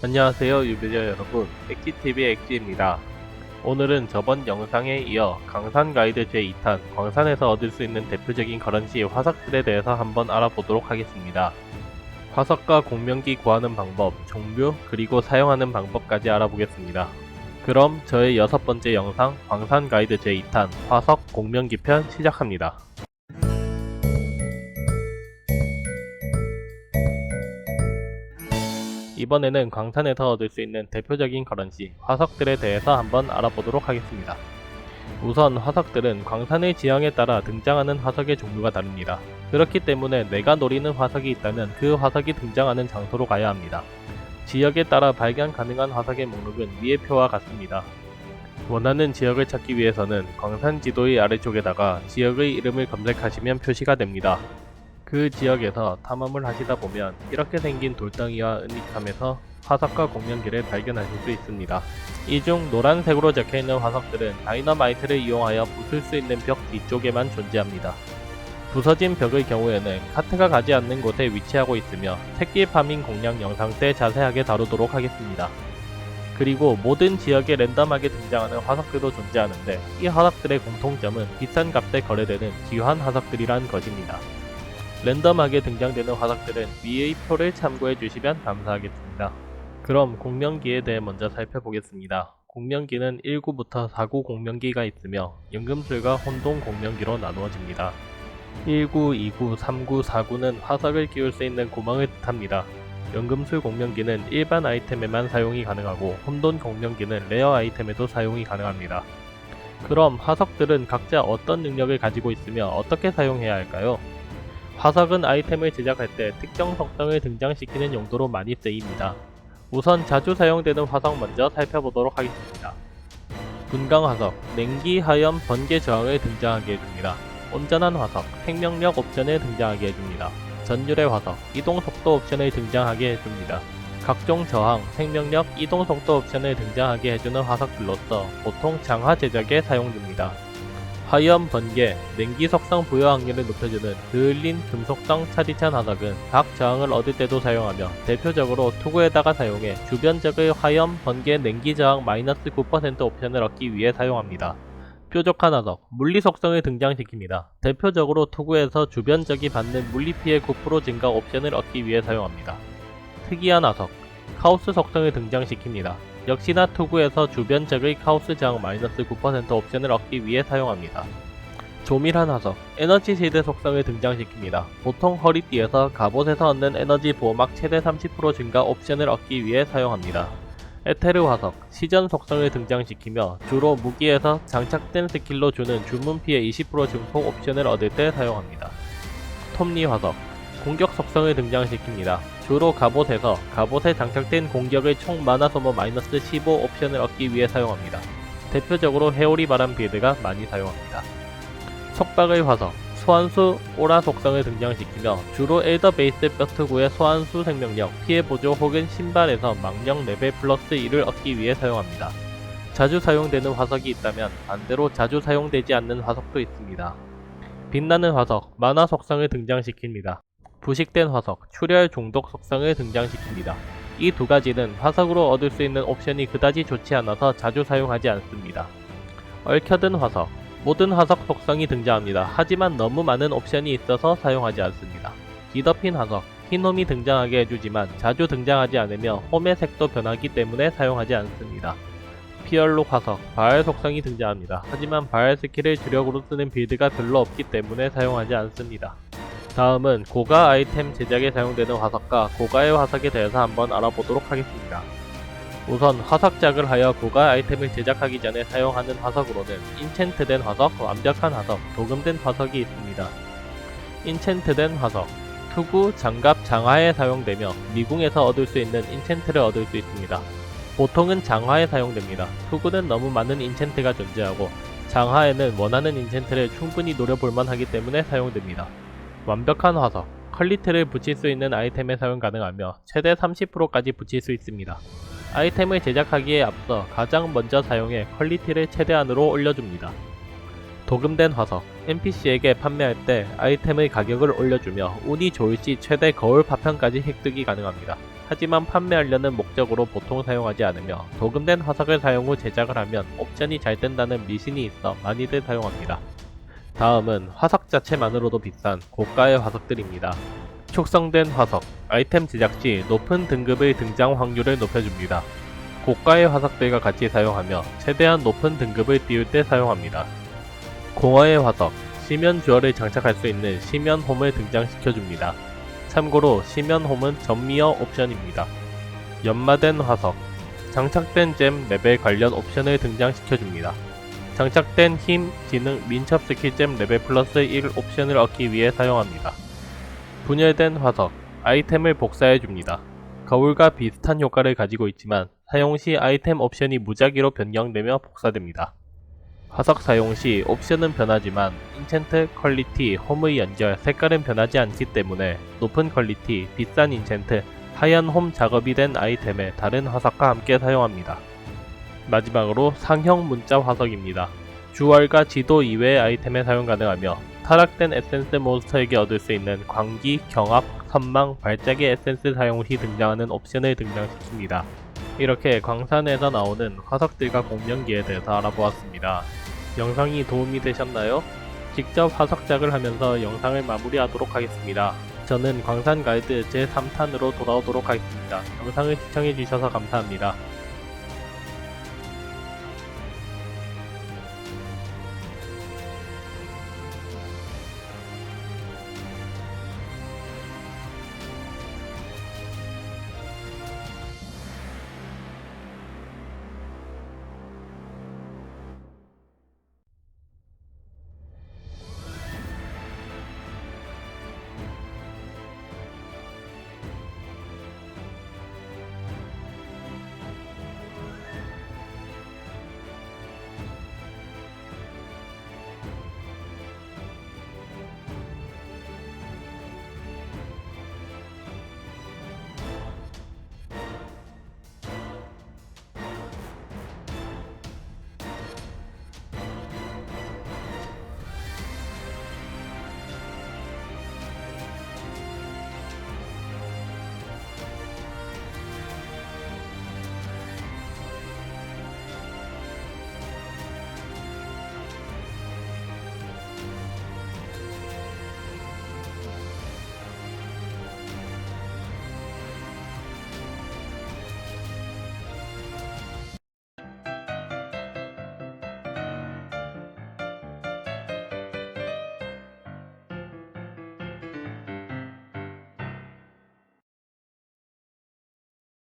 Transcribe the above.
안녕하세요 유비자 여러분. 엑지TV의 엑지입니다. 오늘은 저번 영상에 이어 강산 가이드 제2탄 광산에서 얻을 수 있는 대표적인 거런시 화석들에 대해서 한번 알아보도록 하겠습니다. 화석과 공명기 구하는 방법, 종류, 그리고 사용하는 방법까지 알아보겠습니다. 그럼 저의 여섯 번째 영상 광산 가이드 제2탄 화석 공명기 편 시작합니다 이번에는 광산에서 얻을 수 있는 대표적인 거런시, 화석들에 대해서 한번 알아보도록 하겠습니다. 우선 화석들은 광산의 지형에 따라 등장하는 화석의 종류가 다릅니다. 그렇기 때문에 내가 노리는 화석이 있다면 그 화석이 등장하는 장소로 가야 합니다. 지역에 따라 발견 가능한 화석의 목록은 위의 표와 같습니다. 원하는 지역을 찾기 위해서는 광산 지도의 아래쪽에다가 지역의 이름을 검색하시면 표시가 됩니다. 그 지역에서 탐험을 하시다 보면 이렇게 생긴 돌덩이와 은닉함에서 화석과 공명기를 발견하실 수 있습니다. 이 중 노란색으로 적혀있는 화석들은 다이너마이트를 이용하여 부술 수 있는 벽 뒤쪽에만 존재합니다. 부서진 벽의 경우에는 카트가 가지 않는 곳에 위치하고 있으며 새끼 파밍 공략 영상 때 자세하게 다루도록 하겠습니다. 그리고 모든 지역에 랜덤하게 등장하는 화석들도 존재하는데 이 화석들의 공통점은 비싼 값에 거래되는 귀한 화석들이란 것입니다. 랜덤하게 등장되는 화석들은 위의 표를 참고해 주시면 감사하겠습니다. 그럼 공명기에 대해 먼저 살펴보겠습니다. 공명기는 1구부터 4구 공명기가 있으며 연금술과 혼동 공명기로 나누어집니다. 1구, 2구, 3구, 4구는 화석을 끼울 수 있는 구멍을 뜻합니다. 연금술 공명기는 일반 아이템에만 사용이 가능하고 혼돈 공명기는 레어 아이템에도 사용이 가능합니다. 그럼 화석들은 각자 어떤 능력을 가지고 있으며 어떻게 사용해야 할까요? 화석은 아이템을 제작할 때 특정 속성을 등장시키는 용도로 많이 쓰입니다. 우선 자주 사용되는 화석 먼저 살펴보도록 하겠습니다. 분광 화석, 냉기, 하염, 번개 저항을 등장하게 해줍니다. 온전한 화석, 생명력 옵션을 등장하게 해줍니다. 전율의 화석, 이동 속도 옵션을 등장하게 해줍니다. 각종 저항, 생명력, 이동 속도 옵션을 등장하게 해주는 화석들로서 보통 장화 제작에 사용됩니다. 화염, 번개, 냉기 속성 부여 확률을 높여주는 그을린 금속성 차디찬 화석은 각 저항을 얻을 때도 사용하며 대표적으로 투구에다가 사용해 주변 적의 화염, 번개, 냉기 저항 마이너스 9% 옵션을 얻기 위해 사용합니다. 뾰족한 화석, 물리 속성을 등장시킵니다. 대표적으로 투구에서 주변 적이 받는 물리 피해 9% 증가 옵션을 얻기 위해 사용합니다. 특이한 화석, 카오스 속성을 등장시킵니다. 역시나 투구에서 주변 적의 카오스 저항 마이너스 9% 옵션을 얻기 위해 사용합니다. 조밀한 화석, 에너지 실드 속성을 등장시킵니다. 보통 허리띠에서 갑옷에서 얻는 에너지 보호막 최대 30% 증가 옵션을 얻기 위해 사용합니다. 에테르 화석, 시전 속성을 등장시키며 주로 무기에서 장착된 스킬로 주는 주문 피해 20% 증폭 옵션을 얻을 때 사용합니다. 톱니 화석, 공격 속성을 등장시킵니다. 주로 갑옷에서 갑옷에 장착된 공격의 총 마나 소모 마이너스 15 옵션을 얻기 위해 사용합니다. 대표적으로 헤오리 바람 빌드가 많이 사용합니다. 속박의 화석, 소환수 오라 속성을 등장시키며 주로 엘더 베이스 뼈트구의 소환수 생명력, 피해 보조 혹은 신발에서 망령 레벨 플러스 1을 얻기 위해 사용합니다. 자주 사용되는 화석이 있다면 반대로 자주 사용되지 않는 화석도 있습니다. 빛나는 화석, 만화 속성을 등장시킵니다. 부식된 화석, 출혈 중독 속성을 등장시킵니다. 이 두 가지는 화석으로 얻을 수 있는 옵션이 그다지 좋지 않아서 자주 사용하지 않습니다. 얽혀든 화석, 모든 화석 속성이 등장합니다. 하지만 너무 많은 옵션이 있어서 사용하지 않습니다. 뒤덮인 화석, 흰 홈이 등장하게 해주지만 자주 등장하지 않으며 홈의 색도 변하기 때문에 사용하지 않습니다. 피얼록 화석, 바알 속성이 등장합니다. 하지만 바알 스킬을 주력으로 쓰는 빌드가 별로 없기 때문에 사용하지 않습니다. 다음은 고가 아이템 제작에 사용되는 화석과 고가의 화석에 대해서 한번 알아보도록 하겠습니다. 우선 화석작을 하여 고가 아이템을 제작하기 전에 사용하는 화석으로는 인챈트된 화석, 완벽한 화석, 도금된 화석이 있습니다. 인챈트된 화석 투구, 장갑, 장화에 사용되며 미궁에서 얻을 수 있는 인챈트를 얻을 수 있습니다. 보통은 장화에 사용됩니다. 투구는 너무 많은 인챈트가 존재하고 장화에는 원하는 인챈트를 충분히 노려볼만 하기 때문에 사용됩니다. 완벽한 화석 퀄리티를 붙일 수 있는 아이템에 사용 가능하며 최대 30%까지 붙일 수 있습니다. 아이템을 제작하기에 앞서 가장 먼저 사용해 퀄리티를 최대한으로 올려줍니다. 도금된 화석 NPC에게 판매할 때 아이템의 가격을 올려주며 운이 좋을 시 최대 거울 파편까지 획득이 가능합니다. 하지만 판매하려는 목적으로 보통 사용하지 않으며 도금된 화석을 사용 후 제작을 하면 옵션이 잘 된다는 미신이 있어 많이들 사용합니다. 다음은 화석 자체만으로도 비싼 고가의 화석들입니다. 축성된 화석, 아이템 제작 시 높은 등급의 등장 확률을 높여줍니다. 고가의 화석들과 같이 사용하며 최대한 높은 등급을 띄울 때 사용합니다. 공허의 화석, 시면 듀얼을 장착할 수 있는 시면 홈을 등장시켜줍니다. 참고로 시면 홈은 전미어 옵션입니다. 연마된 화석, 장착된 잼 레벨 관련 옵션을 등장시켜줍니다. 장착된 힘, 지능, 민첩 스킬잼 레벨 플러스 1 옵션을 얻기 위해 사용합니다. 분열된 화석, 아이템을 복사해줍니다. 거울과 비슷한 효과를 가지고 있지만 사용 시 아이템 옵션이 무작위로 변경되며 복사됩니다. 화석 사용 시 옵션은 변하지만 인챈트, 퀄리티, 홈의 연결, 색깔은 변하지 않기 때문에 높은 퀄리티, 비싼 인챈트, 하얀 홈 작업이 된 아이템에 다른 화석과 함께 사용합니다. 마지막으로 상형 문자 화석입니다. 주얼과 지도 이외의 아이템에 사용 가능하며 타락된 에센스 몬스터에게 얻을 수 있는 광기, 경합, 선망, 발작의 에센스 사용 시 등장하는 옵션을 등장시킵니다. 이렇게 광산에서 나오는 화석들과 공명기에 대해서 알아보았습니다. 영상이 도움이 되셨나요? 직접 화석작을 하면서 영상을 마무리하도록 하겠습니다. 저는 광산 가이드 제3탄으로 돌아오도록 하겠습니다. 영상을 시청해주셔서 감사합니다.